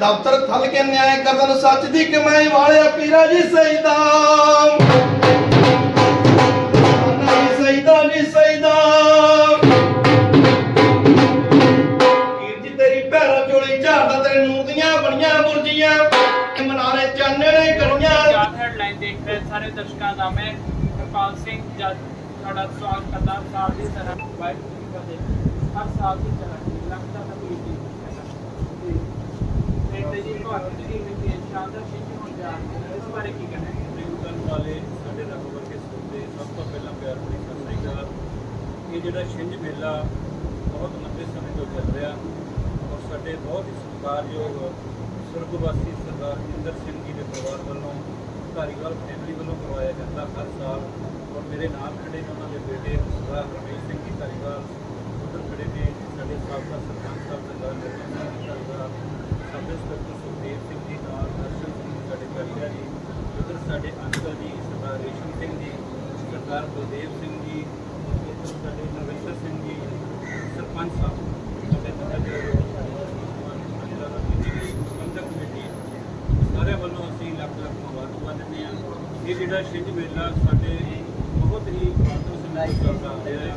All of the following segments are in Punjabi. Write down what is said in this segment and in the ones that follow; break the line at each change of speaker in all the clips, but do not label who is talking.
ਦਫ਼ਤਰ ਥਲ ਕੇ ਨਿਆਂ ਕਰਨ ਸੱਚ ਦੀ ਕਮਾਈ ਵਾਲੇ ਪੀਰਾ ਜੀ ਸਈਦਾਮ ਨਹੀਂ ਸਈਦਾ ਨਹੀਂ ਸਈਦਾ ਵੀਰ ਜੀ, ਤੇਰੀ ਭੈਰੋ ਚੋਲੀ ਝਾੜਦਾ, ਤੇਰੇ ਨੂਰ ਦੀਆਂ ਬਣੀਆਂ ਬੁਰਜੀਆਂ ਮਨਾਰੇ ਚਾਨਣੇ ਕਰੀਆਂ।
ਜਾਤ ਹੈਡਲਾਈਨ ਦੇਖ ਰਹੇ ਸਾਰੇ ਦਰਸ਼ਕਾਂ ਦਾ ਮੈਂ ਹਰਪਾਲ ਸਿੰਘ ਜੱਜ ਤੁਹਾਡਾ ਸਵਾਗਤ ਕਰਦਾ ਹਾਂ ਤਰ੍ਹਾਂ ਵਾਹਿਗੁਰੂ ਜੀ ਕਾ ਹਰ ਸਾਲ ਦੀ ਤਰ੍ਹਾਂ, ਲੱਗਦਾ ਤਾਂ ਵੀ ਜੀ। ਤੇ ਜੀ ਤੁਹਾਨੂੰ ਜਿਹੜੀ ਮੇਰੀ ਸ਼ਾਨਦਾਰ ਚੀਜ਼ ਹੋਣ ਜਾ ਰਹੀ ਹੈ, ਇਸ ਬਾਰੇ ਕੀ ਕਹਿਣਾ ਹੈ?
ਨਿਊਟਨ ਵਾਲੇ ਸਾਡੇ ਰੱਬ ਵਰਗੇ ਸੁਣਦੇ ਸਭ ਤੋਂ ਪਹਿਲਾਂ ਪਿਆਰ ਭਰੀ ਸਤਿ ਸ੍ਰੀ ਅਕਾਲ। ਇਹ ਜਿਹੜਾ ਛਿੰਝ ਮੇਲਾ ਬਹੁਤ ਲੰਬੇ ਸਮੇਂ ਤੋਂ ਚੱਲ ਰਿਹਾ ਔਰ ਸਾਡੇ ਬਹੁਤ ਹੀ ਸਤਿਕਾਰਯੋਗ ਸੁਰਗਵਾਸੀ ਸਰਦਾਰ ਇੰਦਰ ਸਿੰਘ ਜੀ ਦੇ ਪਰਿਵਾਰ ਵੱਲੋਂ ਧਾਰੀਵਾਲ ਫੈਮਿਲੀ ਵੱਲੋਂ ਕਰਵਾਇਆ ਜਾਂਦਾ ਹਰ ਸਾਲ ਔਰ ਮੇਰੇ ਨਾਲ ਖੜੇ ਨੇ ਉਹਨਾਂ ਦੇ ਬੇਟੇ ਸਰਦਾਰ ਰਮੇਸ਼ ਸਿੰਘ ਜੀ ਧਾਰੀਵਾਲ, ਉੱਧਰ ਖੜੇ ਨੇ ਸਾਡੇ ਸਾਬਕਾ ਸਰਪੰਚ ਸਾਹਿਬ ਸਰਦਾਰ ਨਿਰਮਲ ਸਿੰਘ ਧਾਰੀਵਾਲ ਇੰਸਪੈਕਟਰ ਸੁਖਦੇਵ ਸਿੰਘ ਜੀ ਨਾਲ ਦਰਸ਼ਨ ਸਿੰਘ ਸਾਡੇ ਕਰੀਆ ਜੀ। ਉੱਧਰ ਸਾਡੇ ਅੰਕਲ ਜੀ, ਸਰਦਾਰ ਰੇਸ਼ਮ ਸਿੰਘ ਜੀ, ਸਰਦਾਰ ਬਲਦੇਵ ਸਿੰਘ ਜੀ, ਉੱਧਰ ਸਾਡੇ ਨਰਿੰਦਰ ਸਿੰਘ ਜੀ, ਸਰਪੰਚ ਸਾਹਿਬ, ਸਾਡੇ ਸਾਡੇ ਸੰਬੰਧਕ ਕਮੇਟੀ ਸਾਰੇ ਵੱਲੋਂ ਅਸੀਂ ਲੱਖ ਲੱਖ ਮੁਬਾਰਕਾਂ ਦਿੰਦੇ ਹਾਂ। ਇਹ ਜਿਹੜਾ ਛਿੰਝ ਮੇਲਾ ਸਾਡੇ ਬਹੁਤ ਹੀ ਬਾਦਲ ਸਮੇਂ ਤੋਂ ਚੱਲਦਾ ਆ ਰਿਹਾ ਹੈ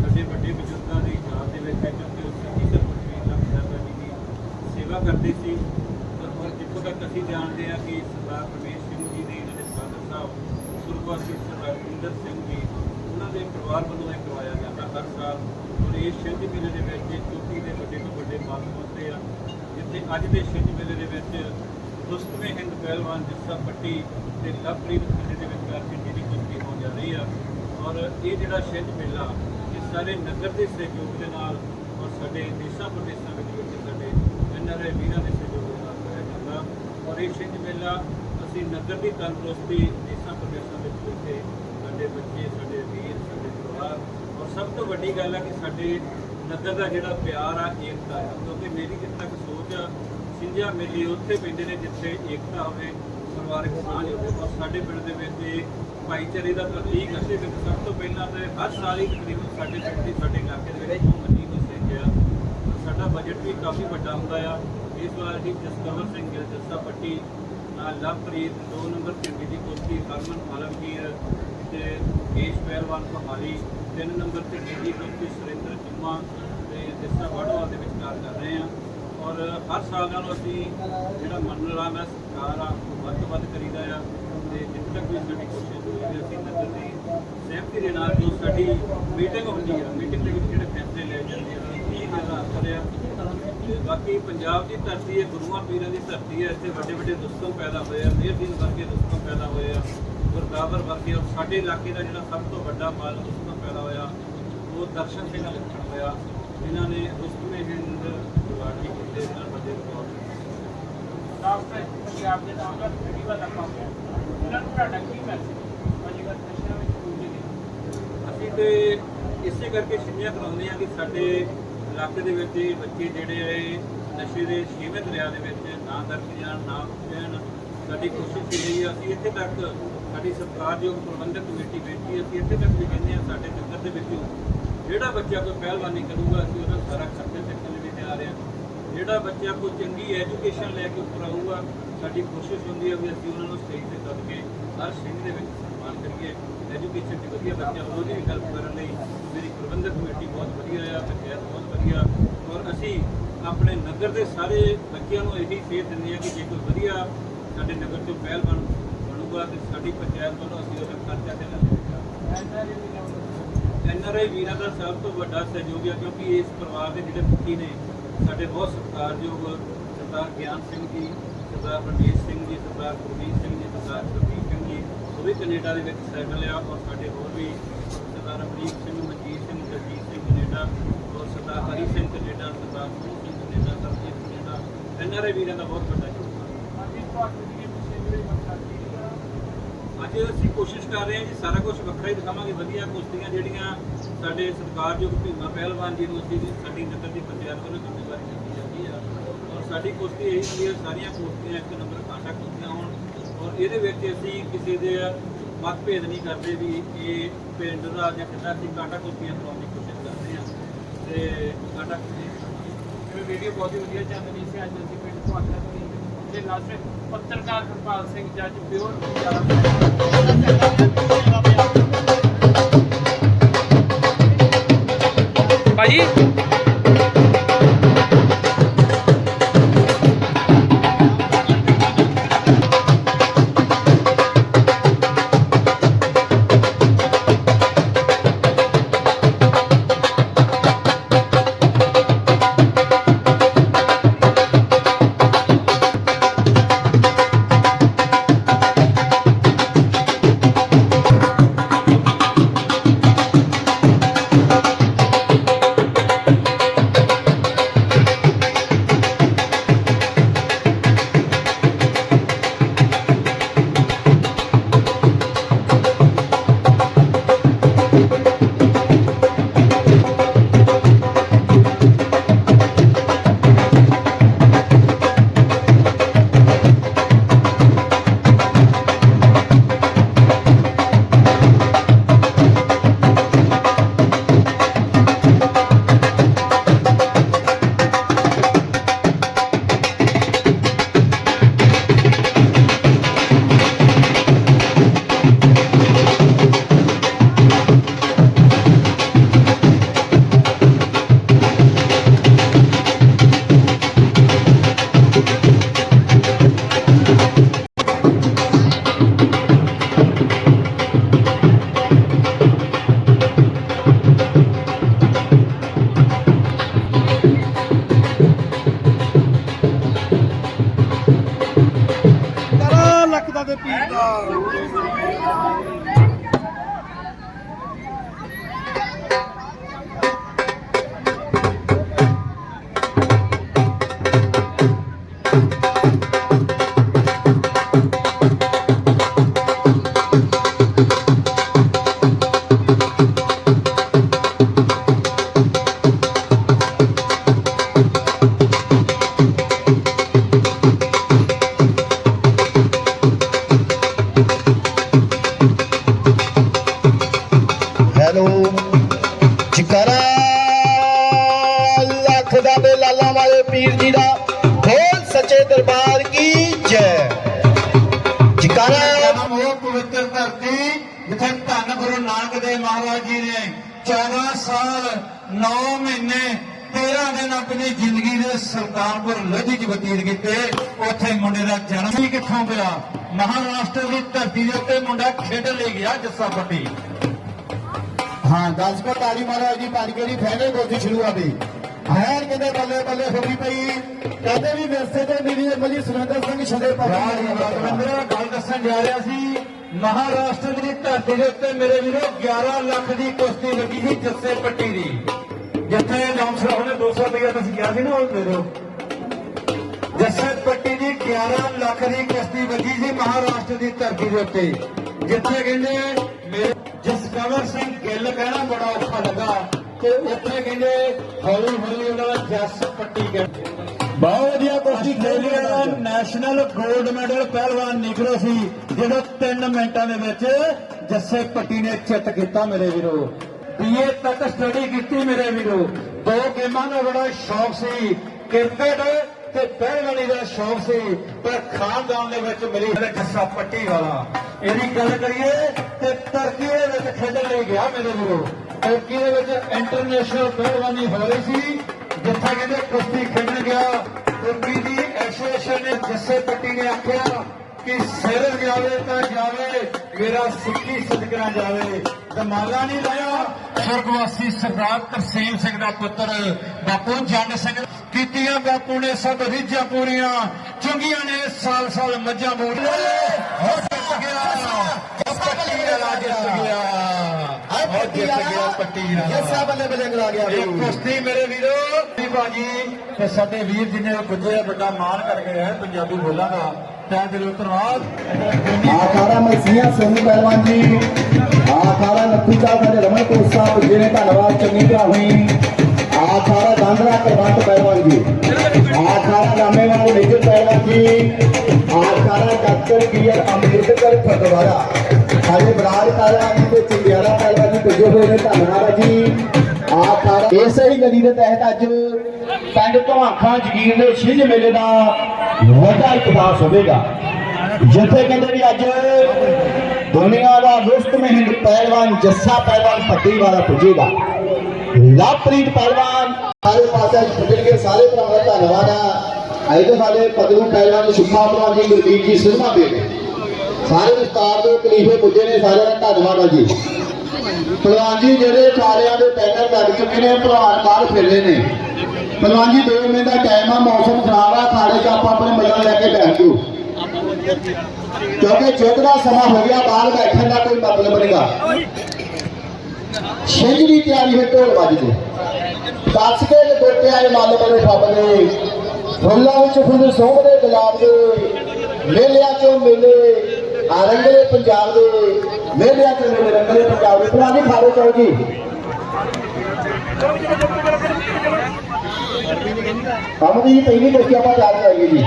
ਸਾਡੇ ਵੱਡੇ ਬਜ਼ੁਰਗਾਂ ਦੀ ਯਾਦ ਦੇ ਵਿੱਚ ਹੈ ਕਿਉਂਕਿ ਉਹ ਸਿੱਧੀ ਸਰਪੰਚ ਲੱਖ ਸਾਹਿਬ ਜੀ ਦੀ ਸੇਵਾ ਕਰਦੇ ਸੀ ਔਰ ਜਿੱਥੋਂ ਤੱਕ ਅਸੀਂ ਜਾਣਦੇ ਹਾਂ ਕਿ ਸਰਦਾਰ ਰਮੇਸ਼ ਸਿੰਘ ਜੀ ਦੇ ਇਹਨਾਂ ਦੇ ਫਾਦਰ ਸਾਹਿਬ ਸੁਰਗਵਾਸੀ ਸਰਦਾਰ ਇੰਦਰ ਸਿੰਘ ਜੀ ਉਹਨਾਂ ਦੇ ਪਰਿਵਾਰ ਵੱਲੋਂ ਇਹ ਕਰਵਾਇਆ ਜਾਂਦਾ ਹਰ ਸਾਲ ਔਰ ਇਹ ਛਿੰਝ ਮੇਲੇ ਦੇ ਵਿੱਚ ਚੋਟੀ ਦੇ ਵੱਡੇ ਤੋਂ ਵੱਡੇ ਮਾਲਕ ਹੁੰਦੇ ਆ ਜਿੱਥੇ ਅੱਜ ਦੇ ਛਿੰਝ ਮੇਲੇ ਦੇ ਵਿੱਚ ਦੁਸਤਵੇਂ ਹਿੰਦ ਪਹਿਲਵਾਨ ਜਿਸਾ ਪੱਟੀ ਤੇ ਲਵਪ੍ਰੀਤ ਮੇਲੇ ਦੇ ਵਿੱਚ ਕਾਰਕਿਰਦੀ ਦੀ ਕੁਸ਼ਤੀ ਹੋਣ ਜਾ ਰਹੀ ਆ। ਔਰ ਇਹ ਜਿਹੜਾ ਛਿੰਝ ਮੇਲਾ, ਇਹ ਸਾਰੇ ਨਗਰ ਦੇ ਸਹਿਯੋਗ ਦੇ ਨਾਲ ਔਰ ਸਾਡੇ ਦੇਸ਼ਾਂ ਪ੍ਰਦੇਸ਼ਾਂ ਵਿੱਚ ਜਿਹੜੇ ਸਾਡੇ ਐਨਆਰਆਈ ਵੀਰਾਂ ਦੇ ਸਹਿਯੋਗ ਦੇ ਨਾਲ ਕਰਾਇਆ ਜਾਂਦਾ। ਔਰ ਇਹ ਛਿੰਝ ਮੇਲਾ, ਅਸੀਂ ਨਗਰ ਦੀ ਤੰਦਰੁਸਤੀ ਦੇਸ਼ਾਂ ਪ੍ਰਦੇਸ਼ਾਂ ਵਿੱਚ ਜਿੱਥੇ ਸਾਡੇ ਬੱਚੇ, ਸਾਡੇ ਵੀਰ, ਸਾਡੇ ਪਰਿਵਾਰ, ਔਰ ਸਭ ਤੋਂ ਵੱਡੀ ਗੱਲ ਆ ਕਿ ਸਾਡੇ ਨਗਰ ਦਾ ਜਿਹੜਾ ਪਿਆਰ ਆ, ਏਕਤਾ ਆ, ਕਿਉਂਕਿ ਮੇਰੀ ਜਿੱਥੇ ਤੱਕ ਸੋਚ ਆ ਮੇਲੇ ਉੱਥੇ ਪੈਂਦੇ ਨੇ ਜਿੱਥੇ ਏਕਤਾ ਹੋਵੇ, ਪਰਿਵਾਰਕ ਸਾਂਝ ਹੋਵੇ। ਔਰ ਸਾਡੇ ਪਿੰਡ ਦੇ ਵਿੱਚ ਇਹ ਭਾਈਚਾਰੇ ਦਾ ਪ੍ਰਤੀਕ ਅਸੀਂ ਵਿੱਚ ਸਭ ਤੋਂ ਪਹਿਲਾਂ ਤੇ ਹਰ ਸਾਲ ਹੀ ਤਕਰੀਬਨ ਸਾਡੇ ਪਿੰਡ ਦੀ ਸਾਡੇ ਇਲਾਕੇ ਦੇ ਵਿੱਚ ਮੰਨੀ ਹੋਈ ਸਿੰਘ ਸਾਡਾ ਬਜਟ ਵੀ ਕਾਫੀ ਵੱਡਾ ਹੁੰਦਾ ਆ। ਇਸ ਵਾਰ ਜੀ ਜਸਕਵਰ ਸਿੰਘ ਗਿੱਲ ਜੱਸਾ ਪੱਟੀ ਨਾਲ ਲਵਪ੍ਰੀਤ, ਦੋ ਨੰਬਰ ਝੰਡੀ ਦੀ ਕੁਸ਼ਤੀ ਹਰਮਨ ਆਲਮਗੀਰ ਤੇ ਕੇਸ਼ ਪਹਿਲਵਾਨ ਕਹਾਲੀ ਤਿੰਨ ਨੰਬਰ ਝੰਡੀ ਦੀ ਕੁਸ਼ਤੀ ਸੁਰਿੰਦਰ ਚੁੰਮਾ ਤੇ ਜੱਸਾ ਵੜਵਾ ਦੇ ਵਿਚਕਾਰ ਕਰ ਰਹੇ ਆ। ਔਰ ਹਰ ਸਾਲ ਨਾਲੋਂ ਅਸੀਂ ਜਿਹੜਾ ਮੰਨਣ ਵਾਲਾ ਮੈਂ ਸਰਕਾਰ ਆ, ਉਹ ਵੱਧ ਤੋਂ ਵੱਧ ਕਰੀਦਾ ਆ ਤੇ ਜਿੱਥੇ ਤੱਕ ਵੀ ਸਾਡੀ ਕੋਸ਼ਿਸ਼ ਹੋਈ ਅਸੀਂ ਨਜ਼ਰ ਦੀ ਸਹਿਮਤੀ ਦੇ ਨਾਲ ਜੋ ਸਾਡੀ ਮੀਟਿੰਗ ਹੁੰਦੀ ਆ ਮੀਟਿੰਗ ਦੇ ਵਿੱਚ ਜਿਹੜੇ ਫੈਸਲੇ ਲਏ ਜਾਂਦੇ ਆ ਇਹ ਜਿਹੜਾ ਅਸਰ ਬਾਕੀ ਪੰਜਾਬ ਦੀ ਧਰਤੀ ਹੈ, ਗੁਰੂਆਂ ਪੀਰਾਂ ਦੀ ਧਰਤੀ ਹੈ, ਇੱਥੇ ਵੱਡੇ ਵੱਡੇ ਦੁਸਤਮ ਪੈਦਾ ਹੋਏ ਆ ਮੇਰਦੀਨ ਵਰਗੇ ਦੁਸਤਮ ਪੈਦਾ ਹੋਏ ਆ, ਗੁਰਦਾਵਰ ਵਰਗੇ, ਔਰ ਸਾਡੇ ਇਲਾਕੇ ਦਾ ਜਿਹੜਾ ਸਭ ਤੋਂ ਵੱਡਾ ਮਾਲ ਦੁਸਤਮ ਪੈਦਾ ਹੋਇਆ, ਉਹ ਦਰਸ਼ਨ ਸਿੰਘ ਨਾਲ ਲਿਖਣ ਹੋਇਆ। ਜਿਨ੍ਹਾਂ ਨੇ ਦੁਸਤਮੇ ਹਿੰਦ
ਪੰਜਾਬ ਦੇ ਨਾਮ ਦਾ ਜਿਹੜੀ ਵਾਲਾ ਕੰਮ ਹੈ ਨੂੰ ਤੁਹਾਡਾ ਕੀ ਮੈਸੇਜ ਅਜੀਵਨ ਨਸ਼ਿਆਂ ਵਿੱਚ ਪੂਜੇ
ਅਸੀਂ ਤੇ ਇਸੇ ਕਰਕੇ ਛਿੰਝਾਂ ਕਰਾਉਂਦੇ ਆ ਕਿ ਸਾਡੇ ਇਲਾਕੇ ਦੇ ਵਿੱਚ ਬੱਚੇ ਜਿਹੜੇ ਆ ਨਸ਼ੇ ਦੇ ਛੇਵੇਂ ਦਰਿਆ ਦੇ ਵਿੱਚ ਨਾ ਦਰਕ ਜਾਣ, ਨਾ ਰਹਿਣ ਸਾਡੀ ਕੋਸ਼ਿਸ਼ ਇਹ ਰਹੀ ਆ, ਅਸੀਂ ਇੱਥੇ ਤੱਕ ਸਾਡੀ ਸਰਕਾਰਯੋਗ ਪ੍ਰਬੰਧਕ ਕਮੇਟੀ ਬੈਠੀ ਅਸੀਂ ਇੱਥੇ ਤੱਕ ਵੀ ਕਹਿੰਦੇ ਆ ਸਾਡੇ ਨਗਰ ਦੇ ਵਿੱਚ ਜਿਹੜਾ ਬੱਚਾ ਕੋਈ ਪਹਿਲਵਾਨੀ ਕਰੂਗਾ, ਅਸੀਂ ਉਹਦਾ ਸਾਰਾ ਖਰਚਾ ਚੱਕਣ ਲਈ ਵੀ ਤਿਆਰ ਆ ਜਿਹੜਾ ਬੱਚਾ ਕੋਈ ਚੰਗੀ ਐਜੂਕੇਸ਼ਨ ਲੈ ਕੇ ਉੱਪਰ ਆਊਗਾ ਸਾਡੀ ਕੋਸ਼ਿਸ਼ ਹੁੰਦੀ ਹੈ ਵੀ ਅਸੀਂ ਉਹਨਾਂ ਨੂੰ ਸਟੇਜ ਤੇ ਸੱਦ ਕੇ ਹਰ ਸਿੰਘ ਦੇ ਵਿੱਚ ਸਨਮਾਨ ਕਰੀਏ। ਐਜੂਕੇਸ਼ਨ ਦੀ ਵਧੀਆ ਬੱਚਾ ਉਹਦੀ ਵੀ ਹੈਲਪ ਕਰਨ ਲਈ ਮੇਰੀ ਪ੍ਰਬੰਧਕ ਕਮੇਟੀ ਬਹੁਤ ਵਧੀਆ ਆ ਪੰਚਾਇਤ ਬਹੁਤ ਵਧੀਆ। ਔਰ ਅਸੀਂ ਆਪਣੇ ਨਗਰ ਦੇ ਸਾਰੇ ਬੱਚਿਆਂ ਨੂੰ ਇਹੀ ਸੇਧ ਦਿੰਦੇ ਆ ਕਿ ਜੇ ਕੋਈ ਵਧੀਆ ਸਾਡੇ ਨਗਰ ਤੋਂ ਪਹਿਲਵਾਨ ਬਣੂਗਾ ਤੇ ਸਾਡੀ ਪੰਚਾਇਤ ਵੱਲੋਂ ਅਸੀਂ ਉਹਦਾ ਖਰਚਾ ਦੇਣਾ ਐਨਆਰਆਈ ਵੀਰਾਂ ਦਾ ਸਭ ਤੋਂ ਵੱਡਾ ਸਹਿਯੋਗ ਹੈ ਕਿਉਂਕਿ ਇਸ ਪਰਿਵਾਰ ਦੇ ਜਿਹੜੇ ਮੁਖੀ ਨੇ ਸਾਡੇ ਬਹੁਤ ਸਤਿਕਾਰਯੋਗ ਸਰਦਾਰ ਗਿਆਨ ਸਿੰਘ ਜੀ, ਸਰਦਾਰ ਰਣਜੀਤ ਸਿੰਘ ਜੀ, ਸਰਦਾਰ ਗੁਰਮੀਤ ਸਿੰਘ ਜੀ, ਸਰਦਾਰ ਸੁਖਬੀਰ ਸਿੰਘ ਜੀ, ਉਹ ਵੀ ਕੈਨੇਡਾ ਦੇ ਵਿੱਚ ਸੈਟਲ ਆ ਔਰ ਸਾਡੇ ਹੋਰ ਵੀ ਸਰਦਾਰ ਅਮਰੀਕ ਸਿੰਘ, ਮਨਜੀਤ ਸਿੰਘ, ਜਗਜੀਤ ਸਿੰਘ ਕੈਨੇਡਾ, ਔਰ Sardar Hari Singh Canada, Sardar Mohan Singh Canada Surjit Canada NRI ਵੀਰਾਂ ਦਾ ਬਹੁਤ ਵੱਡਾ ਯੋਗਦਾਨ
ਅਸੀਂ ਤੁਹਾਡੇ ਦੀ ਪਿੱਛੇ ਜਿਹੜੇ ਮਕਸਦ
ਅੱਜ ਅਸੀਂ ਕੋਸ਼ਿਸ਼ ਕਰ ਰਹੇ ਹਾਂ ਜੀ, ਸਾਰਾ ਕੁਝ ਵੱਖਰਾ ਹੀ ਦਿਖਾਵਾਂਗੇ, ਵਧੀਆ ਕੁਸ਼ਤੀਆਂ ਜਿਹੜੀਆਂ ਸਾਡੇ ਸਤਿਕਾਰਯੋਗ ਭੀਮਾ ਪਹਿਲਵਾਨ ਜੀ ਨੂੰ ਅਸੀਂ ਸਾਡੀ ਨਗਰ ਦੀ ਪੰਚਾਇਤ ਵੱਲੋਂ ਜ਼ਿੰਮੇਵਾਰੀ ਦਿੱਤੀ ਜਾਂਦੀ ਆ। ਔਰ ਸਾਡੀ ਕੁਸ਼ਤੀ ਇਹੀ ਹੁੰਦੀ ਹੈ ਸਾਰੀਆਂ ਕੁਸ਼ਤੀਆਂ ਇੱਕ ਨੰਬਰ ਕਾਂਟਾ ਕੁਸ਼ਤੀਆਂ ਹੋਣ। ਔਰ ਇਹਦੇ ਵਿੱਚ ਅਸੀਂ ਕਿਸੇ ਦੇ ਮਤਭੇਦ ਨਹੀਂ ਕਰਦੇ ਵੀ ਇਹ ਪਿੰਡ ਦਾ ਜਾਂ ਕਿੱਦਾਂ ਅਸੀਂ ਕਾਂਟਾ ਕੁੱਤੀਆਂ ਕਰਾਉਣ ਦੀ ਕੋਸ਼ਿਸ਼ ਕਰਦੇ ਹਾਂ। ਤੇ ਕਾਟਾ ਕੁੱਤੀ
ਇਹ ਵੀਡੀਓ ਬਹੁਤ ਹੀ ਵਧੀਆ ਚੱਲ ਰਹੀ ਸੀ, ਅੱਜ ਅਸੀਂ ਪਿੰਡ ਤੋਂ ਆਖਿਆ ਸੀ ਤੇ ਪੱਤਰਕਾਰ ਹਰਪਾਲ ਸਿੰਘ ਜੱਜ ਪਿਓਰ ਪੰਜਾਬ ਭਾਜੀ?
ਲੱਖ ਦਾ
ਲਾਲਾ ਵਾਲੇ ਪੀਰ ਜੀ ਦਾ। ਬੋਲ ਸੱਚੇ ਦਰਬਾਰ ਕੀ ਜੈ। ਚਿਕਰਾ
ਉਹ ਪਵਿੱਤਰ ਧਰਤੀ। ਜਿੱਥੇ ਧੰਨ ਗੁਰੂ ਨਾਨਕ ਦੇਵ ਮਹਾਰਾਜ ਜੀ ਨੇ 14 ਸਾਲ 9 ਮਹੀਨੇ 13 ਦਿਨ ਆਪਣੀ ਜ਼ਿੰਦਗੀ ਦੇ ਸੁਲਤਾਨਪੁਰ ਲੋਧੀ ਚ ਬਤੀਤ ਕੀਤੇ। ਉੱਥੇ ਮੁੰਡੇ ਦਾ ਜਨਮ ਹੀ ਕਿੱਥੋਂ ਪਿਆ? ਮਹਾਰਾਸ਼ਟਰ ਦੀ ਧਰਤੀ ਦੇ ਉੱਤੇ ਮੁੰਡਾ ਖੇਡਣ ਲਈ ਗਿਆ ਜੱਸਾ ਪੱਟੀ। ਹਾਂ ਦਸ ਕੋ ਤਾਲੀ ਮਹਾਰਾਜ ਦੀ ਪਾਰੀ ਦੀ ਫਾਈਨਲ ਗੋਦੀ ਸ਼ੁਰੂਆਤ ਦੀ ਹੈਰ ਕਹਿੰਦੇ ਬੱਲੇ ਬੱਲੇ ਹੋ ਗਈ ਪਈ। ਕਹਿੰਦੇ ਵੀ ਵਿਰਸੇ ਤੇ ਮਿਲੀ ਮਲੀ ਸੁਰਿੰਦਰ ਸਿੰਘ ਛੰਦੇ ਪਾ ਗੱਲ ਦੱਸਣ ਜਾ ਰਿਹਾ ਸੀ ਮਹਾਰਾਸ਼ਟਰ ਦੀ ਧਰਤੀ ਦੇ ਉੱਤੇ ਮੇਰੇ ਵੀਰੋ 11 ਲੱਖ ਦੀ ਕੁਸ਼ਤੀ ਲੱਗੀ ਸੀ ਜੱਸੇ ਪੱਟੀ ਦੀ। ਜਿੱਥੇ ਜੌਂਸਰ ਉਹਨੇ 200 ਰੁਪਏ ਤੁਸੀਂ ਕਿਹਾ ਸੀ ਨਾ ਉਹ ਦੇ ਦਿਓ। ਜੱਸੇ ਪੱਟੀ ਦੀ 11 ਲੱਖ ਦੀ ਕੁਸ਼ਤੀ ਵੱਜੀ ਸੀ ਮਹਾਰਾਸ਼ਟਰ ਦੀ ਧਰਤੀ ਦੇ ਉੱਤੇ। ਜਿੱਥੇ ਕਹਿੰਦੇ ਮੇਰੇ ਜਸਕਵਰ ਸਿੰਘ ਗਿੱਲ ਕਹਿਣਾ ਬੜਾ ਔਖਾ ਲੱਗਾ। ਤੇ ਉੱਥੇ ਕਹਿੰਦੇ, ਹੌਲੀ ਹੌਲੀ ਉਹਨਾਂ ਦਾ ਜੱਸ ਪੱਟੀ ਕਹਿੰਦੇ ਬਹੁਤ ਵਧੀਆ ਕੁਸ਼ਤੀ ਖੇਲੀ ਆ ਨੈਸ਼ਨਲ 골ਡ ਮੈਡਲ ਪਹਿਲਵਾਨ ਨਿਕਲੋ ਸੀ, ਜਿਹੜਾ 3 ਮਿੰਟਾਂ ਦੇ ਵਿੱਚ ਜੱਸੇ ਪੱਟੀ ਨੇ ਚਿੱਤ ਕੀਤਾ ਮੇਰੇ ਵੀਰੋ। ਬੀਏ ਤੱਕ ਸਟੱਡੀ ਕੀਤੀ ਮੇਰੇ ਵੀਰੋ। ਦੋ ਗੇਮਾਂ ਦਾ ਬੜਾ ਸ਼ੌਕ ਸੀ। ਕ੍ਰਿਕਟ ਤੇ ਪਹਿਲਵਾਨੀ ਦਾ ਸ਼ੌਕ ਸੀ, ਪਰ ਖਾਨਦਾਨ ਦੇ ਵਿੱਚ ਮੇਰੀ ਜੱਸਾ ਪੱਟੀ ਵਾਲਾ, ਇਹਦੀ ਗੱਲ ਕਰੀਏ ਤੇ ਤਰਕੀ ਦੇ ਵਿੱਚ ਖੇਡਣ ਲਈ ਗਿਆ ਮੇਰੇ ਵੀਰੋ। ਤੁਰਕੀ ਦੇ ਵਿੱਚ ਇੰਟਰਨੈਸ਼ਨਲ ਪਹਿਲਵਾਨੀ ਹੋ ਰਹੀ ਸੀ, ਜਿੱਥੇ ਕਹਿੰਦੇ ਕੁਸ਼ਤੀ ਖੇਡਣ ਗਿਆ। ਤੁਰਕੀ ਦੀ ਐਸੋਸੀਏਸ਼ਨ ਨੇ ਜੱਸੇ ਪੱਟੀ ਨੇ ਆਖਿਆ ਕਿ ਸਿਰ ਜਾਵੇ ਤਾਂ ਜਾਵੇ, ਮੇਰਾ ਸਿੱਖੀ ਸਦਕਾ ਜਾਵੇ। ਦਮਾਲਾ ਨਹੀਂ ਲਾਇਆ। ਸੁਰਗਵਾਸੀ ਸਰਦਾਰ ਤਰਸੇਮ ਸਿੰਘ ਦਾ ਪੁੱਤਰ ਬਾਪੂ ਜੰਡ ਸਿੰਘ ਕੀਤੀਆਂ ਬਾਪੂ ਨੇ ਸਭ ਰੀਝਾਂ ਪੂਰੀਆਂ। ਚੁੰਗੀਆਂ ਨੇ ਸਾਲ ਸਾਲ ਮੱਝਾਂ ਮੋੜੀਆਂ ਹੋ ਗਿਆ। ਗਿਆ। ਉਹ ਜਿੱਤ ਗਿਆ ਪੱਟੀ ਵਾਲਾ
ਜੱਸਾ ਬੱਲੇ ਬੱਲੇ ਕਰਾ ਗਿਆ।
ਇਹ ਕੁਸ਼ਤੀ ਮੇਰੇ ਵੀਰੋ। ਜੀ ਬਾਜੀ ਤੇ ਸਾਡੇ ਵੀਰ ਜਿਨੇ ਪੁੱਜੇ ਆ, ਵੱਡਾ ਮਾਣ ਕਰ ਗਏ ਪੰਜਾਬੀ ਬੋਲਾਂ ਦਾ। ਤੈ ਦਿਲੋਂ ਧੰਨਵਾਦ।
ਆਖਾੜਾ ਮਸੀਆਂ ਸਿੰਘ ਪਹਿਲਵਾਨ ਜੀ ਆਖਾੜਾ ਨੱਥੂ ਸਾਹਿਬ ਸਾਡੇ ਰਮਨ ਕੋਟ ਸਾਹਿਬ ਜੀ ਨੇ ਧੰਨਵਾਦ ਚੰਗੀ ਤਰ੍ਹਾਂ ਹੋਈ। ਆਖਾੜਾ ਗਾਂਧਰਾ ਕਰਵੰਤ ਪਹਿਲਵਾਨ ਜੀ। ਆਖਾੜਾ ਰਾਮੇਵਾਲ ਮੇਜਰ ਪਹਿਲਵਾਨ ji. ਆਖਾੜਾ doctor B R Ambedkar Phagwara. ਸਾਡੇ ਬਰਾੜ ਕਾਲਾ ਦੇ ਚੰਗਿਆੜਾ ਲੱਗੇ ਹੋਏ ਨੇ ਧੰਨਵਾਦ ਹੈ ਜੀ। ਆਖਾੜਾ ਇਸੇ ਹੀ ਨਦੀ ਦੇ ਤਹਿਤ ਅੱਜ ਪਿੰਡ ਧਵਾਖਾਂ ਜਗੀਰ ਦੇ ਛਿੰਝ ਮੇਲੇ ਦਾ ਵੱਡਾ ਇਤਿਹਾਸ ਹੋਵੇਗਾ। ਜਿੱਥੇ ਕਹਿੰਦੇ ਵੀ ਅੱਜ ਦੁਨੀਆ ਦਾ ਰੁਸਤਮ ਹਿੰਦ ਪਹਿਲਵਾਨ, ਜੱਸਾ ਪਹਿਲਵਾਨ ਪੱਟੀ ਵਾਲਾ ਪੁੱਜੇਗਾ। ਲਵਪ੍ਰੀਤ ਪਹਿਲਵਾਨ, ਸਾਰੇ ਪਾਸੇ ਪੁੱਜਣਗੇ, ਸਾਰੇ ਭਰਾਵਾਂ ਦਾ ਧੰਨਵਾਦ ਆ। ਅੱਜ ਸਾਡੇ ਪਤਲੂ ਪਹਿਲਵਾਨ ਜੀ ਸੁਖਾ ਭਲਵਾਨ ਜੀ, ਗੁਰਦੀਪ ਜੀ, ਸਿਰਮਾ ਦੇ ਸਾਰੇ ਵਿਸਤਾਰ ਦੇ ਕਲੀਫੇ ਪੁੱਜੇ ਨੇ, ਸਾਰਿਆਂ ਦਾ ਧੰਨਵਾਦ ਆ ਜੀ। ਭਲਵਾਨ ਜੀ, ਜਿਹੜੇ ਸਾਰਿਆਂ ਦੇ ਪੈਨਲ ਲੱਗ ਚੁੱਕੇ ਨੇ, ਭਲਵਾਨ ਬਾਹਰ ਫਿਰਦੇ ਨੇ। ਭਲਵਾਨ ਜੀ 2 ਮਿੰਟ ਦਾ ਟਾਈਮ ਆ, ਮੌਸਮ ਖਰਾਬ ਆ ਖਾੜੇ 'ਚ ਆਪਾਂ ਆਪਣੇ ਮੱਲਾਂ ਲੈ ਕੇ ਬੈਠ ਜਾਓ। ਕਿਉਂਕਿ ਚੁੱਕ ਸਮਾਂ ਹੋ ਗਿਆ, ਬਾਹਰ ਬੈਠਣ ਦਾ ਕੋਈ ਮਤਲਬ ਨਹੀਂਗਾ ਛਿੰਝ ਦੀ ਤਿਆਰੀ ਹੈ ਢੋਲ ਵੱਜਦੇ ਦੱਸ ਕੇ ਗੋਟੇ ਆਏ ਮੱਲ ਬੜੇ ਫੱਬਦੇ ਫੁੱਲਾਂ ਵਿੱਚ ਫੁੱਲ ਸੋਹਣੇ ਗੁਲਾਬ ਦੇ। ਮੇਲਿਆਂ ਚੋਂ ਮੇਲੇ, ਆ ਰੰਗਲੇ ਪੰਜਾਬ ਦੇ। ਮੇਲਿਆਂ ਚੋਂ ਮੇਲੇ ਪੁਰਾਣੀ ਖਾੜੇ ਚੋਂ ਜੀ ਕੰਮ ਦੀ ਪਹਿਲੀ ਕੁਸ਼ਤੀ ਆਪਾਂ ਤਿਆਰ ਕਰਾਂਗੇ ਜੀ।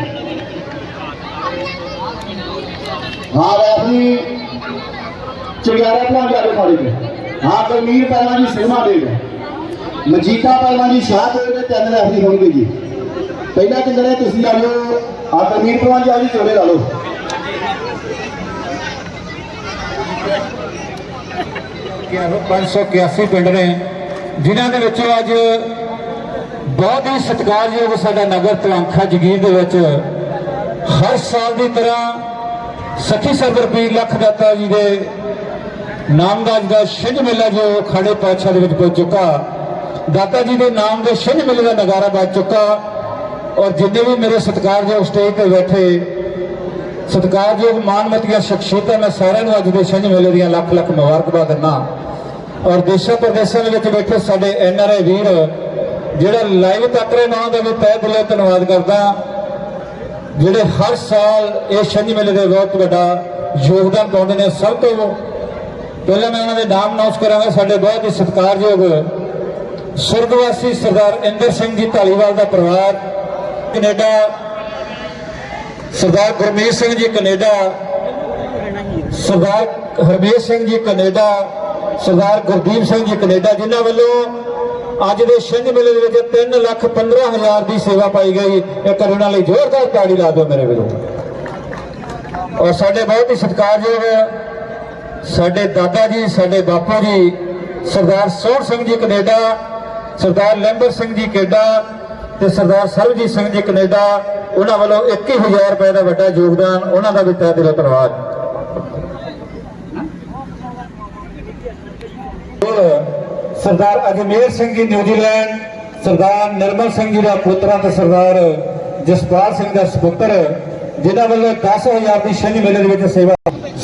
ਹਾਂ ਰੈਫਰੀ ਚਿੜਿਆਰਾ ਭਲਾ ਜਾ ਕੇ ਖਾੜੇ ਹਾਂ, ਕਰਮੀਰ ਪਹਿਲਾਂ ਜੀ ਸਿਨੇਮਾ ਦੇ ਗਏ ਮਜੀਤਾ ਪਹਿਲਾਂ ਜੀ ਸ਼ਾਹ ਦੇ ਦੇ ਤਿੰਨ ਰੈਫਰੀ ਹੋਣਗੇ ਜੀ। ਪਹਿਲਾ ਕਿੰਨੇ ਤੁਸੀਂ ਲਾ ਲਓ। ਆ ਕਰਮੀਰ ਪਹਿਲਾਂ ਜੀ ਆ ਜੀ ਚੋਲੇ ਲਾ ਲਓ।
581 ਪਿੰਡ ਨੇ, ਜਿਨ੍ਹਾਂ ਦੇ ਵਿੱਚੋਂ ਅੱਜ ਬਹੁਤ ਹੀ ਸਤਿਕਾਰਯੋਗ ਸਾਡਾ ਨਗਰ ਤਲੰਖਾ ਜਗੀਰ ਦੇ ਵਿੱਚ ਹਰ ਸਾਲ ਦੀ ਤਰ੍ਹਾਂ ਸਖੀ ਸਰਦਰ ਪੀਰ ਲੱਖ ਦਾਤਾ ਜੀ ਦੇ ਨਾਮ ਦਾ ਅੱਜ ਦਾ ਛਿੰਝ ਮੇਲਾ ਜੋ ਖੜੇ ਪਾਤਸ਼ਾਹ ਦੇ ਵਿੱਚ ਪਹੁੰਚ ਚੁੱਕਾ, ਦਾਤਾ ਜੀ ਦੇ ਨਾਮ ਦੇ ਛਿੰਝ ਮੇਲੇ ਦਾ ਨਗਾਰਾ ਵੱਜ ਚੁੱਕਾ ਔਰ ਜਿੰਨੇ ਵੀ ਮੇਰੇ ਸਤਿਕਾਰਯੋਗ ਸਟੇਜ ਤੇ ਬੈਠੇ, ਸਤਿਕਾਰਯੋਗ ਮਾਨਮਤੀਆਂ ਸ਼ਖਸੀਅਤਾਂ, ਮੈਂ ਸਾਰਿਆਂ ਨੂੰ ਅੱਜ ਦੇ ਛਿੰਝ ਮੇਲੇ ਦੀਆਂ ਲੱਖ ਲੱਖ ਮੁਬਾਰਕਬਾਦ ਦਿੰਦਾ ਔਰ ਦੇਸ਼ਾਂ ਪ੍ਰਦੇਸ਼ਾਂ ਦੇ ਵਿੱਚ ਬੈਠੇ ਸਾਡੇ ਐਨ ਆਰ ਆਈ ਵੀਰ, ਜਿਹੜਾ ਲਾਈਵ ਤੱਕ ਰਹੇ ਨਾਂ ਦਾ ਵੀ ਤਹਿ ਦਿਲੋਂ ਧੰਨਵਾਦ ਕਰਦਾ। ਜਿਹੜੇ ਹਰ ਸਾਲ ਇਹ ਛਿੰਝ ਮੇਲੇ ਦੇ ਬਹੁਤ ਵੱਡਾ ਯੋਗਦਾਨ ਪਾਉਂਦੇ ਨੇ, ਸਭ ਤੋਂ ਪਹਿਲਾਂ ਮੈਂ ਉਹਨਾਂ ਦੇ ਨਾਮ ਅਨਾਉਂਸ ਕਰਾਂਗਾ, ਸਾਡੇ ਬਹੁਤ ਹੀ ਸਤਿਕਾਰਯੋਗ ਸੁਰਗਵਾਸੀ ਸਰਦਾਰ ਇੰਦਰ ਸਿੰਘ ਜੀ ਢਾਲੀਵਾਲ ਦਾ ਪਰਿਵਾਰ, ਕੈਨੇਡਾ, ਸਰਦਾਰ ਗੁਰਮੀਤ ਸਿੰਘ ਜੀ ਕੈਨੇਡਾ, ਸਰਦਾਰ ਹਰਮੇਸ਼ ਸਿੰਘ ਜੀ ਕੈਨੇਡਾ ਸਰਦਾਰ ਗੁਰਦੀਪ ਸਿੰਘ ਜੀ ਕੈਨੇਡਾ ਜਿਨ੍ਹਾਂ ਵੱਲੋਂ ਅੱਜ ਦੇ ਛਿੰਝ ਮੇਲੇ ਦੇ ਵਿੱਚ 3 ਲੱਖ 15 ਹਜ਼ਾਰ ਦੀ ਸੇਵਾ ਪਾਈ ਗਈ। ਇਹ ਕਰੋਨਾ ਲਈ ਜ਼ੋਰਦਾਰ ਤਾੜੀ ਲਾ ਦਿਓ ਮੇਰੇ ਵੱਲੋਂ ਔਰ ਸਾਡੇ ਬਹੁਤ ਹੀ ਸਤਿਕਾਰਯੋਗ ਸਾਡੇ ਦਾਦਾ ਜੀ, ਸਾਡੇ ਬਾਪੂ ਜੀ, ਸਰਦਾਰ ਸੋਹਣ ਸਿੰਘ ਜੀ ਕੈਨੇਡਾ, ਸਰਦਾਰ ਲੈਂਬਰ ਸਿੰਘ ਜੀ ਕੈਨੇਡਾ ਤੇ ਸਰਦਾਰ ਸਰਬਜੀਤ ਸਿੰਘ ਜੀ ਕੈਨੇਡਾ, ਉਹਨਾਂ ਵੱਲੋਂ 21000 ਰੁਪਏ ਦਾ ਵੱਡਾ ਯੋਗਦਾਨ ਉਹਨਾਂ ਦਾ ਵੀ ਤਹਿ ਦਿਲੋਂ ਧੰਨਵਾਦ ਹੋਰ ਸਰਦਾਰ ਅਜਮੇਰ ਸਿੰਘ ਜੀ, ਨਿਊਜ਼ੀਲੈਂਡ, ਸਰਦਾਰ ਨਿਰਮਲ ਸਿੰਘ ਜੀ ਦਾ ਪੁੱਤਰਾ ਤੇ ਸਰਦਾਰ ਜਸਪਾਲ ਸਿੰਘ ਦਾ ਸੁਪੁੱਤਰ, ਜਿਨ੍ਹਾਂ ਵੱਲੋਂ 10000 ਦੀ ਛਿੰਝ ਮੇਲੇ ਦੇ ਵਿੱਚ ਸੇਵਾ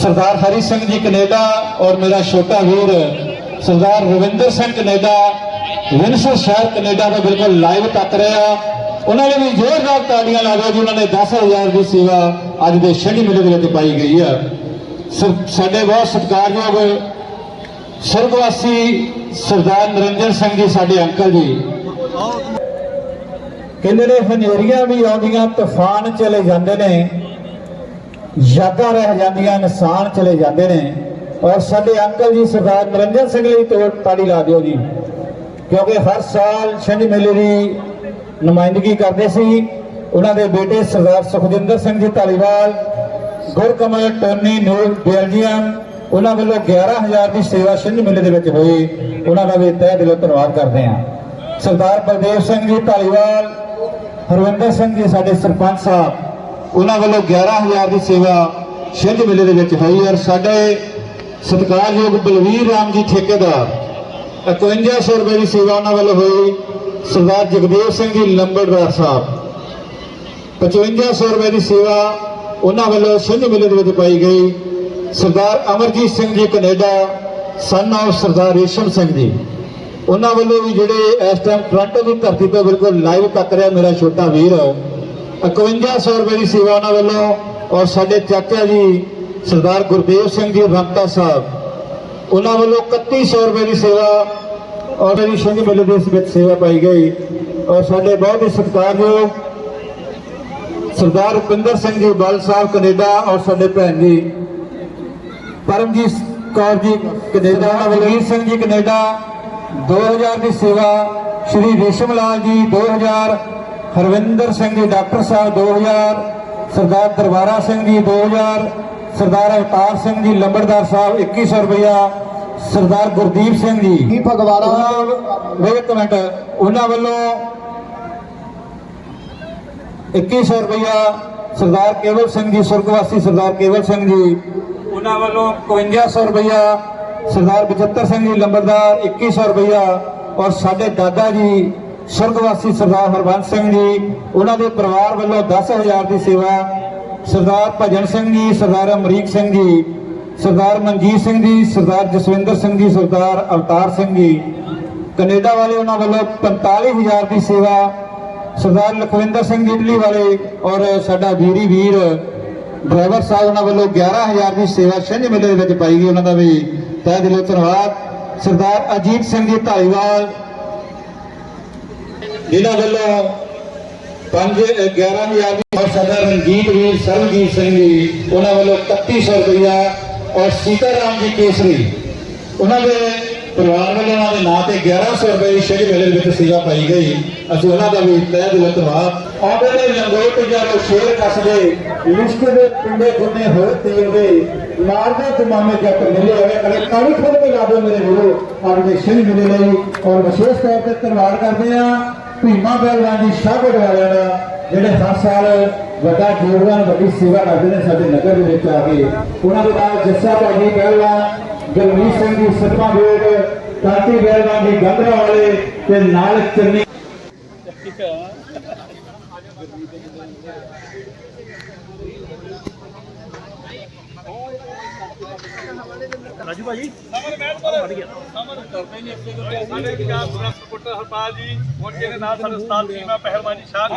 ਸਰਦਾਰ ਹਰੀ ਸਿੰਘ ਜੀ ਕੈਨੇਡਾ ਔਰ ਮੇਰਾ ਛੋਟਾ ਵੀਰ ਸਰਦਾਰ ਰਵਿੰਦਰ ਸਿੰਘ ਕੈਨੇਡਾ, ਵਿੰਸਰ ਸ਼ਹਿਰ ਕੈਨੇਡਾ ਦਾ ਬਿਲਕੁਲ ਲਾਈਵ ਤੱਕ ਰਿਹਾ ਉਹਨਾਂ ਨੇ ਵੀ ਜ਼ੋਰਦਾਰ ਤਾੜੀਆਂ ਲਾ ਦਿਓ ਜੀ, ਉਹਨਾਂ ਨੇ 10000 ਦੀ ਸੇਵਾ ਅੱਜ ਦੇ ਛਿੰਝ ਮੇਲੇ ਦੇ ਵਿੱਚ ਪਾਈ ਗਈ ਹੈ ਸਰ- ਸਾਡੇ ਬਹੁਤ ਸਤਿਕਾਰਯੋਗ ਸਰਗਵਾਸੀ ਸਰਦਾਰ ਨਰਿੰਦਰ ਸਿੰਘ ਜੀ, ਸਾਡੇ ਅੰਕਲ ਜੀ। ਕਹਿੰਦੇ ਨੇ, ਹਨੇਰੀਆਂ ਵੀ ਆਉਂਦੀਆਂ, ਤੂਫਾਨ ਚਲੇ ਜਾਂਦੇ ਨੇ, ਯਾਦਾਂ ਰਹਿ ਜਾਂਦੀਆਂ, ਇਨਸਾਨ ਚਲੇ ਜਾਂਦੇ ਨੇ। ਔਰ ਸਾਡੇ ਅੰਕਲ ਜੀ, ਸਰਦਾਰ ਨਰਿੰਦਰ ਸਿੰਘ ਲਈ ਤੋੜ ਤਾੜੀ ਲਾ ਦਿਓ ਜੀ। ਕਿਉਂਕਿ ਹਰ ਸਾਲ ਛਿੰਝ ਮੇਲੇ ਦੀ ਨੁਮਾਇੰਦਗੀ ਕਰਦੇ ਸੀ। ਉਹਨਾਂ ਦੇ ਬੇਟੇ ਸਰਦਾਰ ਸੁਖਜਿੰਦਰ ਸਿੰਘ ਜੀ ਧਾਲੀਵਾਲ, ਗੁਰਕਮਲ, ਟੋਨੀ, ਨੂਰ ਬੈਲਜੀਅਮ ਉਹਨਾਂ ਵੱਲੋਂ 11000 ਦੀ ਸੇਵਾ ਛਿੰਝ ਮੇਲੇ ਦੇ ਵਿੱਚ ਹੋਈ। ਉਹਨਾਂ ਦਾ ਵੀ ਤਹਿ ਦਿਲੋਂ ਧੰਨਵਾਦ ਕਰਦੇ ਹਾਂ। ਸਰਦਾਰ ਬਲਦੇਵ ਸਿੰਘ ਜੀ ਧਾਲੀਵਾਲ ਹਰਵਿੰਦਰ ਸਿੰਘ ਜੀ ਸਾਡੇ ਸਰਪੰਚ ਸਾਹਿਬ, ਉਹਨਾਂ ਵੱਲੋਂ 11000 ਦੀ ਸੇਵਾ ਛਿੰਝ ਮੇਲੇ ਦੇ ਵਿੱਚ ਹੋਈ ਔਰ ਸਾਡੇ ਸਤਿਕਾਰਯੋਗ ਬਲਵੀਰ ਰਾਮ ਜੀ ਠੇਕੇਦਾਰ 5100 ਰੁਪਏ ਦੀ ਸੇਵਾ ਉਹਨਾਂ ਵੱਲੋਂ ਹੋਈ। ਸਰਦਾਰ ਜਗਦੇਵ ਸਿੰਘ ਜੀ ਲੰਬੜਦਾਰ ਸਾਹਿਬ 5500 ਰੁਪਏ ਦੀ ਸੇਵਾ ਉਹਨਾਂ ਵੱਲੋਂ ਛਿੰਝ ਮੇਲੇ ਦੇ ਵਿੱਚ ਪਾਈ ਗਈ। Sardar Amarjit Singh ji Canada son of Sardar Resham Singh ji. ਉਹਨਾਂ ਵੱਲੋਂ ਵੀ ਜਿਹੜੇ ਇਸ ਟਾਈਮ ਟੋਰਾਂਟੋ ਦੀ ਧਰਤੀ ਤੇ ਬਿਲਕੁਲ ਲਾਈਵ ਤੱਕ ਰਿਹਾ ਮੇਰਾ ਛੋਟਾ ਵੀਰ। 5100 ਰੁਪਏ ਦੀ ਸੇਵਾ ਉਹਨਾਂ ਵੱਲੋਂ ਔਰ ਸਾਡੇ ਚਾਚਾ ਜੀ ਸਰਦਾਰ ਗੁਰਦੇਵ ਸਿੰਘ ਜੀ ਰੰਤਾ ਸਾਹਿਬ। ਉਹਨਾਂ ਵੱਲੋਂ 3100 ਰੁਪਏ ਦੀ ਸੇਵਾ ਔਰ ਮੇਰੀ ਸਿੰਘ ਮੇਲੇ ਦੇ ਵਿੱਚ ਸੇਵਾ ਪਾਈ ਗਈ। ਔਰ ਸਾਡੇ ਬਹੁਤ ਹੀ ਸਤਿਕਾਰਯੋਗ ਸਰਦਾਰ ਰੁਪਿੰਦਰ ਸਿੰਘ ਜੀ ਬਲ ਸਾਹਿਬ ਕੈਨੇਡਾ ਔਰ ਸਾਡੇ ਭੈਣ ਜੀ ਪਰਮਜੀਤ ਕੌਰ ਜੀ ਕੈਨੇਡਾ ਬਲਵੀਰ ਸਿੰਘ ਜੀ ਕੈਨੇਡਾ। 2000 ਦੀ ਸੇਵਾ ਸ਼੍ਰੀ ਰੇਸ਼ਮ ਲਾਲ ਜੀ 2000 ਹਰਵਿੰਦਰ ਸਿੰਘ ਜੀ ਡਾਕਟਰ ਸਾਹਿਬ 2000 ਸਰਦਾਰ ਦਰਬਾਰਾ ਸਿੰਘ ਜੀ 2000 ਸਰਦਾਰ ਅਵਤਾਰ ਸਿੰਘ ਜੀ ਲੰਬੜਦਾਰ ਸਾਹਿਬ 2100 ਰੁਪਇਆ ਸਰਦਾਰ ਗੁਰਦੀਪ ਸਿੰਘ ਜੀ।
ਕੀ ਫਗਵਾੜਾ?
ਵੇਟ ਮਿੰਟ ਉਹਨਾਂ ਵੱਲੋਂ 2100 ਰੁਪਇਆ ਸਰਦਾਰ ਕੇਵਲ ਸਿੰਘ ਜੀ ਸੁਰਗਵਾਸੀ ਸਰਦਾਰ ਕੇਵਲ ਸਿੰਘ ਜੀ। ਉਹਨਾਂ ਵੱਲੋਂ 5100 ਰੁਪਇਆ ਸਰਦਾਰ ਬਚੱਤਰ ਸਿੰਘ ਜੀ ਲੰਬੜਦਾਰ 2100 ਰੁਪਇਆ ਔਰ ਸਾਡੇ ਦਾਦਾ ਜੀ ਸੁਰਗਵਾਸੀ ਸਰਦਾਰ ਹਰਬੰਸ ਸਿੰਘ ਜੀ, ਉਹਨਾਂ ਦੇ ਪਰਿਵਾਰ ਵੱਲੋਂ 10000 ਦੀ ਸੇਵਾ ਸਰਦਾਰ ਭਜਨ ਸਿੰਘ ਜੀ, ਸਰਦਾਰ ਅਮਰੀਕ ਸਿੰਘ ਜੀ, ਸਰਦਾਰ ਮਨਜੀਤ ਸਿੰਘ ਜੀ, ਸਰਦਾਰ ਜਸਵਿੰਦਰ ਸਿੰਘ ਜੀ, ਸਰਦਾਰ ਅਵਤਾਰ ਸਿੰਘ ਜੀ। ਕੈਨੇਡਾ ਵਾਲੇ ਉਹਨਾਂ ਵੱਲੋਂ 45000 ਦੀ ਸੇਵਾ ਸਰਦਾਰ ਲਖਵਿੰਦਰ ਸਿੰਘ ਇਟਲੀ ਵਾਲੇ ਔਰ ਸਾਡਾ ਵੀਰੀ ਵੀਰ ਡਰਾਈਵਰ ਸਾਹਿਬ ਉਹਨਾਂ ਵੱਲੋਂ 11000 ਦੀ ਸੇਵਾ ਛਿੰਝ ਮੇਲੇ ਦੇ ਵਿੱਚ ਪਾਈ ਗਈ। ਉਹਨਾਂ ਦਾ ਵੀ ਤਹਿ ਦਿਲੋਂ ਧੰਨਵਾਦ। ਸਰਦਾਰ ਅਜੀਤ ਸਿੰਘ ਜੀ ਧਾਲੀਵਾਲ, ਜਿਨ੍ਹਾਂ ਵੱਲੋਂ 5 11000 ਦੀ ਔਰ ਸਰਦਾਰ ਰਣਜੀਤ ਵੀਰ, ਸਰਬਜੀਤ ਸਿੰਘ ਜੀ, ਉਹਨਾਂ ਵੱਲੋਂ 3100 ਰੁਪਇਆ ਔਰ ਸੀਤਾਰਾਮ ਜੀ ਕੇਸਰੀ। ਉਹਨਾਂ ਦੇ ਪਰਿਵਾਰ ਵੱਲੋਂ ਉਹਨਾਂ ਦੇ ਨਾਂ ਤੇ 1100 ਰੁਪਏ ਦੀ ਸ਼ਹਿਰ ਮੇਲੇ ਵਿੱਚ ਸੇਵਾ ਪਾਈ ਗਈ। ਅਸੀਂ ਉਹਨਾਂ ਦਾ ਵੀ ਤਹਿ ਦਿਲੋਂ ਧੰਨਵਾਦ। ਆਉਂਦੇ ਨੇ ਲੰਗੋਟ ਪੰਜਾਬੋ ਸ਼ੇਰ ਕੱਸਦੇ ਲਿਸ਼ਕ ਦੇ ਪਿੰਡੇ ਖੁੱਡੇ ਹੋਏ ਤੇਲ ਦੇ। ਮਾਰਦੇ ਤਮਾਮੇ ਜੱਟ ਮਿਲੇ ਹੋਏ ਕਦੇ ਕਾਲੀ ਖੋਲ ਕੇ ਲਾ ਮੇਰੇ ਵੀਰੋ। ਅੱਜ ਦੇ ਸ਼ਹਿਰ ਲਈ ਔਰ ਵਿਸ਼ੇਸ਼ ਤੌਰ ਤੇ ਧੰਨਵਾਦ ਕਰਦੇ ਆ ਭੀਮਾ ਪਹਿਲਵਾਨ ਜੀ ਸ਼ਾਹਕੋਟ ਵਾਲਿਆਂ ਦਾ, ਜਿਹੜੇ ਹਰ ਸਾਲ ਵੱਡਾ ਯੋਗਦਾਨ ਵੱਡੀ ਸੇਵਾ ਕਰਦੇ ਨੇ ਸਾਡੇ ਨਗਰ ਦੇ ਵਿੱਚ ਆ ਕੇ। ਉਹਨਾਂ ਦੇ ਨਾਲ ਜੱਸਾ ਭਾਜੀ ਪਹਿਲਵਾਨ ਜਗਮੀਤ ਸਿੰਘ ਜੀ ਸਤਮਾ ਵੇਗ ਕਾਂਤੀ ਪਹਿਲਵਾਨ ਦੀ ਗੰਦਰਾ ਵਾਲੇ ਤੇ ਨਾਲ ਚੰਨੀ
ਸਾਡੇ ਵਿਕਾਸ ਪ੍ਰਸਤ ਪੁੱਟਰ ਹਰਪਾਲ ਜੀ ਹੁਣ ਜਿਹਦੇ ਨਾਲ ਸਾਡੇ ਉਸਤਾਦ ਸੀਮਾ ਪਹਿਲਵਾਨ ਜੀ। ਸ਼ਾਹ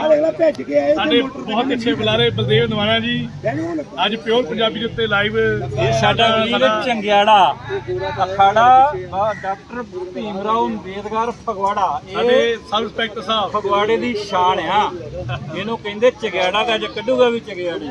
ਜੀ ਸਾਡੇ ਬਹੁਤ ਅੱਛੇ ਬੁਲਾਰੇ ਬਲਦੇਵ ਨਵਾਣਾ ਜੀ। ਅੱਜ ਪਿਓਰ ਪੰਜਾਬੀ ਦੇ ਉੱਤੇ ਲਾਈਵ
ਇਹ ਸਾਡਾ ਵੀਰ ਚੰਗਿਆੜਾ ਅਖਾੜਾ ਡਾਕਟਰ ਭੀਮਰਾਓ ਅੰਬੇਦਕਰ ਫਗਵਾੜਾ।
ਸਾਡੇ
ਇਹ
ਸਬ ਇੰਸਪੈਕਟਰ ਸਾਹਿਬ।
ਫਗਵਾੜੇ ਦੀ ਸ਼ਾਨ ਆ। ਇਹਨੂੰ ਕਹਿੰਦੇ ਚੰਗਿਆੜਾ ਦਾ ਜੇ ਕੱਢੂਗਾ ਵੀ ਚੰਗਿਆੜੀ।